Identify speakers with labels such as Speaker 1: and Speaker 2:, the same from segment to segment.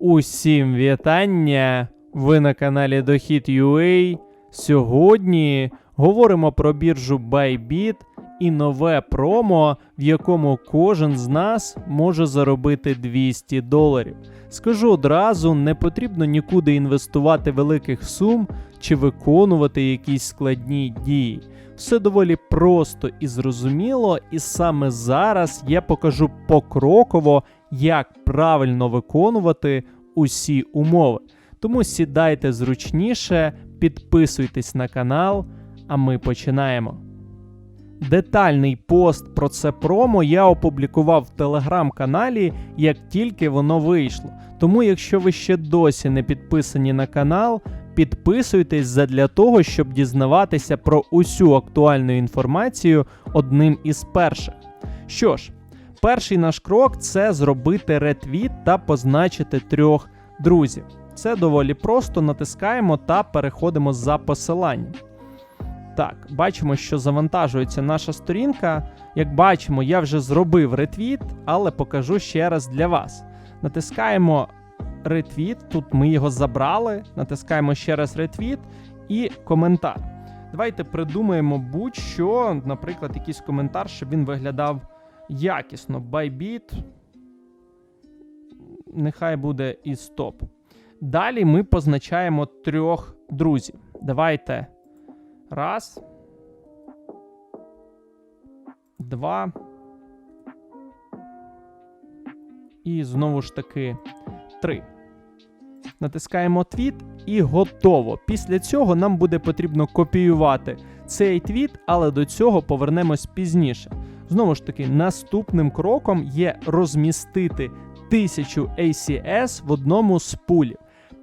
Speaker 1: Усім вітання! Ви на каналі Дохід.ua. Сьогодні говоримо про біржу Bybit і нове промо, в якому кожен з нас може заробити 200 доларів. Скажу одразу, не потрібно нікуди інвестувати великих сум чи виконувати якісь складні дії. Все доволі просто і зрозуміло, і саме зараз я покажу покроково, як правильно виконувати усі умови. Тому сідайте зручніше, підписуйтесь на канал, а ми починаємо. Детальний пост про це промо я опублікував в телеграм-каналі, як тільки воно вийшло. Тому, якщо ви ще досі не підписані на канал, підписуйтесь задля того, щоб дізнаватися про усю актуальну інформацію одним із перших. Що ж, перший наш крок це зробити ретвіт та позначити трьох друзів. Це доволі просто натискаємо та переходимо за посиланням. Так, бачимо, що завантажується наша сторінка. Як бачимо, я вже зробив ретвіт, але покажу ще раз для вас. Натискаємо ретвіт, тут ми його забрали. Натискаємо ще раз ретвіт і коментар. Давайте придумаємо будь-що, наприклад, якийсь коментар, щоб він виглядав якісно. Bybit. Нехай буде і стоп. Далі ми позначаємо трьох друзів. Давайте. Раз. Два. І знову ж таки три. Натискаємо твіт і готово. Після цього нам буде потрібно копіювати цей твіт, але до цього повернемось пізніше. Знову ж таки, наступним кроком є розмістити 1000 ACS в одному з пулів.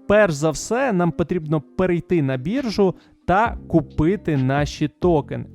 Speaker 1: Перш за все, нам потрібно перейти на біржу та купити наші токени.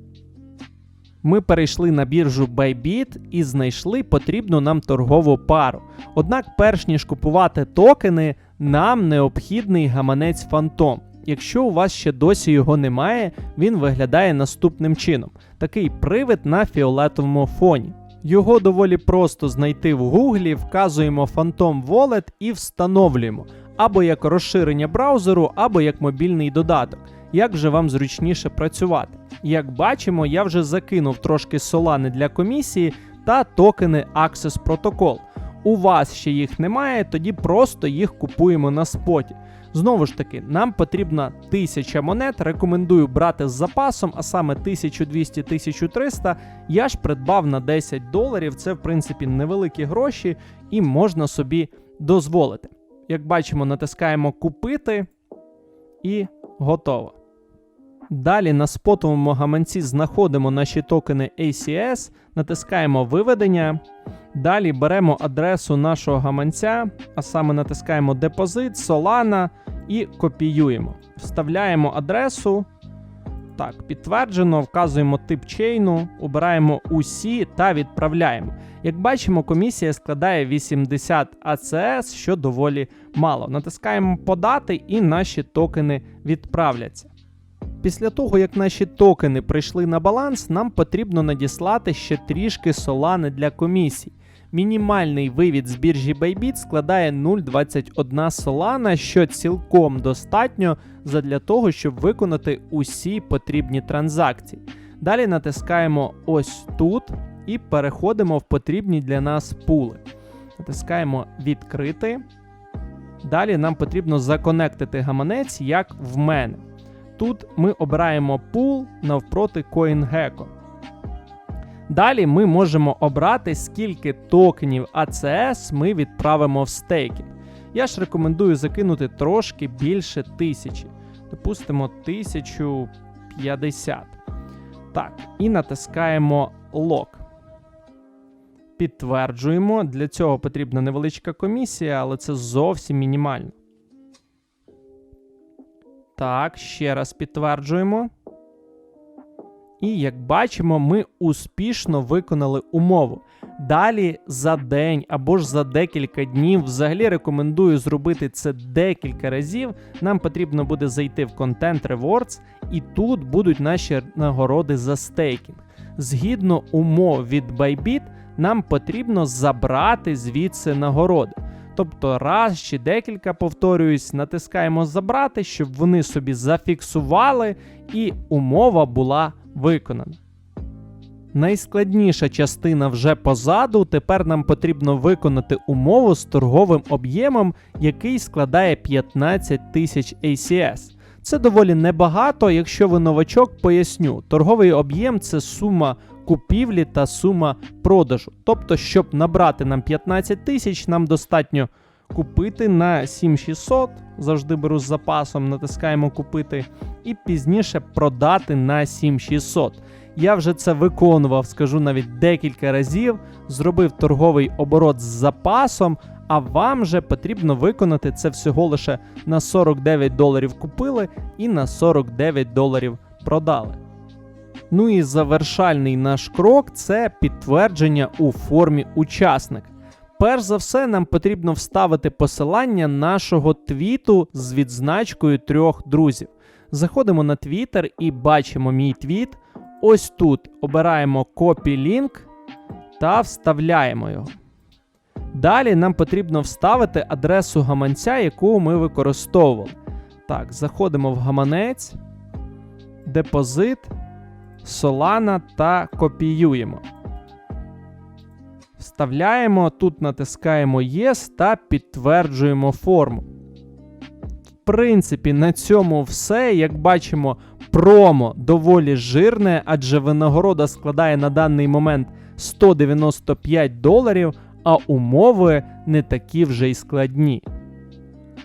Speaker 1: Ми перейшли на біржу Bybit і знайшли потрібну нам торгову пару. Однак, перш ніж купувати токени, нам необхідний гаманець Phantom. Якщо у вас ще досі його немає, він виглядає наступним чином: такий привид на фіолетовому фоні. Його доволі просто знайти в гуглі, вказуємо Phantom Wallet і встановлюємо або як розширення браузеру, або як мобільний додаток. Як же вам зручніше працювати? Як бачимо, я вже закинув трошки солани для комісії та токени Access Protocol. У вас ще їх немає, тоді просто їх купуємо на споті. Знову ж таки, нам потрібна 1000 монет. Рекомендую брати з запасом, а саме 1200-1300. Я ж придбав на 10 доларів. Це, в принципі, невеликі гроші, і можна собі дозволити. Як бачимо, натискаємо купити і готово. Далі на спотовому гаманці знаходимо наші токени ACS, натискаємо виведення. Далі беремо адресу нашого гаманця, а саме натискаємо депозит, Solana і копіюємо. Вставляємо адресу. Так, підтверджено, вказуємо тип чейну, обираємо усі та відправляємо. Як бачимо, комісія складає 80 АЦС, що доволі мало. Натискаємо подати і наші токени відправляться. Після того, як наші токени прийшли на баланс, нам потрібно надіслати ще трішки солани для комісій. Мінімальний вивід з біржі Bybit складає 0,21 солана, що цілком достатньо задля того, щоб виконати усі потрібні транзакції. Далі натискаємо ось тут і переходимо в потрібні для нас пули. Натискаємо відкрити. Далі нам потрібно законектити гаманець, як в мене. Тут ми обираємо пул навпроти CoinGecko. Далі ми можемо обрати, скільки токенів ACS ми відправимо в стейкінг. Я ж рекомендую закинути трошки більше тисячі. Допустимо, 1050. Так, і натискаємо лок. Підтверджуємо. Для цього потрібна невеличка комісія, але це зовсім мінімально. Так, ще раз підтверджуємо. І як бачимо, ми успішно виконали умову. Далі за день або ж за декілька днів, взагалі рекомендую зробити це декілька разів. Нам потрібно буде зайти в Content Rewards, і тут будуть наші нагороди за стейкінг. Згідно умов від Bybit, нам потрібно забрати звідси нагороди. Тобто раз чи декілька, повторююсь, натискаємо забрати, щоб вони собі зафіксували і умова була виконана. Найскладніша частина вже позаду. Тепер нам потрібно виконати умову з торговим об'ємом, який складає 15 тисяч ACS. Це доволі небагато, якщо ви новачок, поясню. Торговий об'єм це сума купівлі та сума продажу. Тобто, щоб набрати нам 15 тисяч, нам достатньо купити на 7600, завжди беру з запасом, натискаємо купити, і пізніше продати на 7600. Я вже це виконував, скажу навіть декілька разів, зробив торговий оборот з запасом, а вам же потрібно виконати це всього лише на 49 доларів купили і на 49 доларів продали. Ну і завершальний наш крок це підтвердження у формі учасника. Перш за все, нам потрібно вставити посилання нашого твіту з відзначкою трьох друзів. Заходимо на Twitter і бачимо мій твіт. Ось тут обираємо Copy Link та вставляємо його. Далі нам потрібно вставити адресу гаманця, яку ми використовували. Так, заходимо в гаманець, депозит, Solana та копіюємо. Вставляємо, тут натискаємо Yes та підтверджуємо форму. В принципі, на цьому все. Як бачимо, промо доволі жирне, адже винагорода складає на даний момент 195 доларів, а умови не такі вже й складні.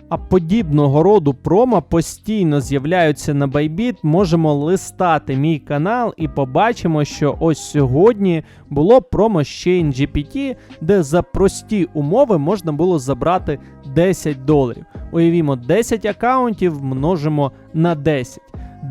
Speaker 1: А подібного роду промо постійно з'являються на Bybit. Можемо листати мій канал і побачимо, що ось сьогодні було промо Chain GPT, де за прості умови можна було забрати 10 доларів. Уявімо, 10 аккаунтів множимо на 10.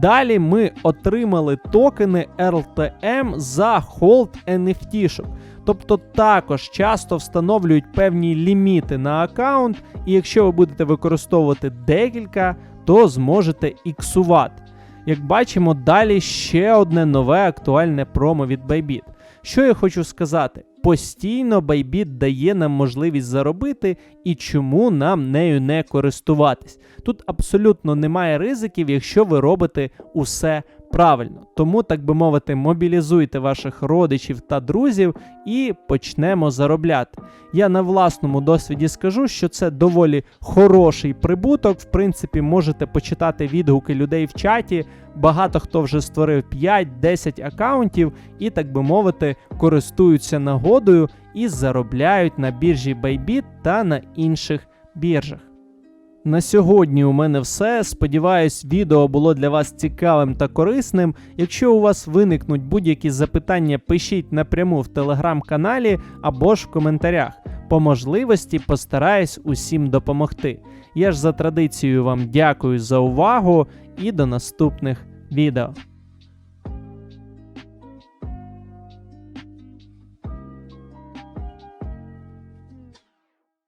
Speaker 1: Далі ми отримали токени RTM за холд NFT-шок. Тобто також часто встановлюють певні ліміти на аккаунт, і якщо ви будете використовувати декілька, то зможете іксувати. Як бачимо, далі ще одне нове актуальне промо від Bybit. Що я хочу сказати? Постійно Bybit дає нам можливість заробити і чому нам нею не користуватись. Тут абсолютно немає ризиків, якщо ви робите усе правильно. Тому, так би мовити, мобілізуйте ваших родичів та друзів і почнемо заробляти. Я на власному досвіді скажу, що це доволі хороший прибуток. В принципі, можете почитати відгуки людей в чаті. Багато хто вже створив 5-10 аккаунтів і, так би мовити, користуються нагодою і заробляють на біржі Bybit та на інших біржах. На сьогодні у мене все. Сподіваюсь, відео було для вас цікавим та корисним. Якщо у вас виникнуть будь-які запитання, пишіть напряму в телеграм-каналі або ж в коментарях. По можливості постараюсь усім допомогти. Я ж за традицією вам дякую за увагу і до наступних відео.